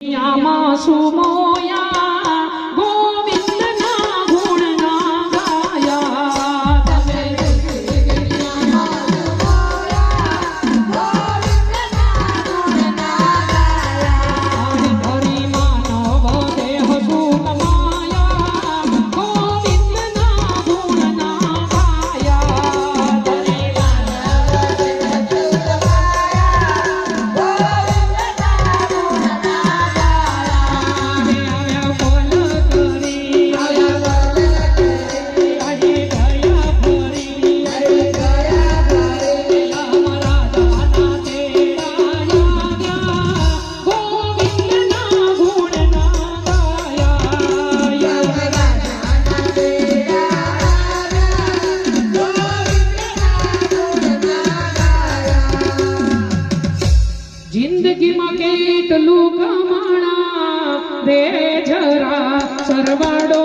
呀嘛苏摩呀。જિંદગીમાં કેટલું કમાણા રે જરા સરવાડો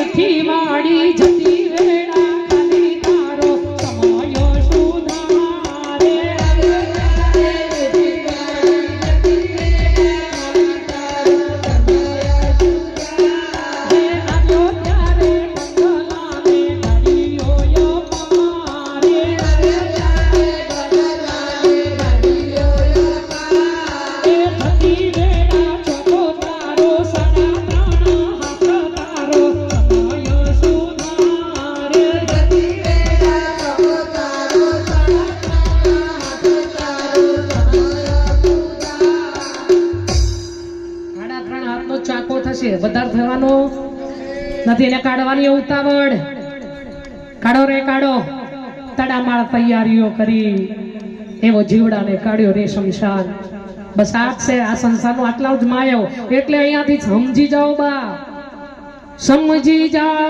મુઠ્ઠી વાળી જતી. ચાકો વધાર થવાનો નથી. એને કાઢવાની ઉતાવળ. કાઢો રે, કાઢો. તડામાળ તૈયારીઓ કરી. એવો જીવડાને કાઢ્યો રે શમશાન. બસ આ છે, આ સંસારનો આટલા જ માયો. એટલે અહીંયાથી સમજી જાઓ બા. સમજી જા